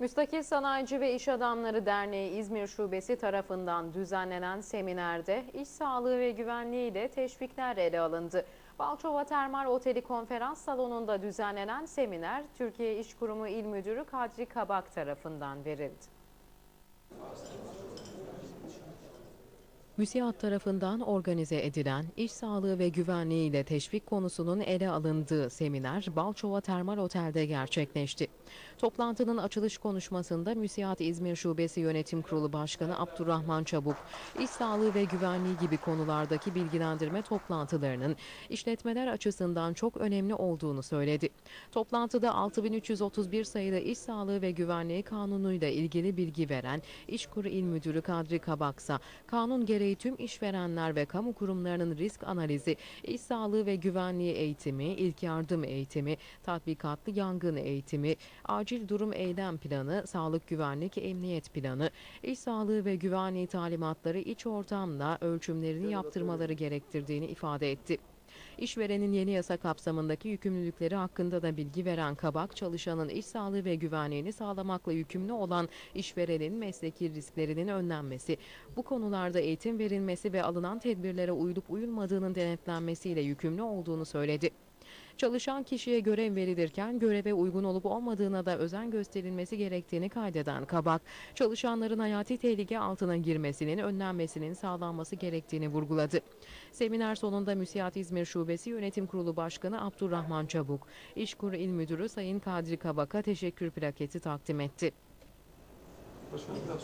Müstakil Sanayici ve İş Adamları Derneği İzmir Şubesi tarafından düzenlenen seminerde iş sağlığı ve güvenliği ile teşvikler ele alındı. Balçova Termal Oteli konferans salonunda düzenlenen seminer Türkiye İş Kurumu İl Müdürü Kadri Kabak tarafından verildi. MÜSİAD tarafından organize edilen iş sağlığı ve güvenliği ile teşvik konusunun ele alındığı seminer Balçova Termal Otel'de gerçekleşti. Toplantının açılış konuşmasında MÜSİAD İzmir Şubesi Yönetim Kurulu Başkanı Abdurrahman Çabuk, iş sağlığı ve güvenliği gibi konulardaki bilgilendirme toplantılarının işletmeler açısından çok önemli olduğunu söyledi. Toplantıda 6331 sayılı İş Sağlığı ve Güvenliği Kanunu'yla ilgili bilgi veren İşkur İl Müdürü Kadri Kabaksa, kanun gereği tüm işverenler ve kamu kurumlarının risk analizi, iş sağlığı ve güvenliği eğitimi, ilk yardım eğitimi, tatbikatlı yangın eğitimi, acil durum eylem planı, sağlık güvenlik emniyet planı, iş sağlığı ve güvenliği talimatları iç ortamla ölçümlerini yaptırmaları gerektirdiğini ifade etti. İşverenin yeni yasa kapsamındaki yükümlülükleri hakkında da bilgi veren Kabak, çalışanın iş sağlığı ve güvenliğini sağlamakla yükümlü olan işverenin mesleki risklerinin önlenmesi, bu konularda eğitim verilmesi ve alınan tedbirlere uyulup uyulmadığının denetlenmesiyle yükümlü olduğunu söyledi. Çalışan kişiye görev verilirken göreve uygun olup olmadığına da özen gösterilmesi gerektiğini kaydeden Kabak, çalışanların hayati tehlike altına girmesinin önlenmesinin sağlanması gerektiğini vurguladı. Seminer sonunda Müsiat İzmir Şubesi Yönetim Kurulu Başkanı Abdurrahman Çabuk, İşkur İl Müdürü Sayın Kadri Kabak'a teşekkür plaketi takdim etti. Başkanım biraz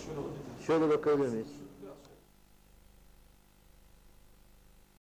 şöyle bakabilir miyiz?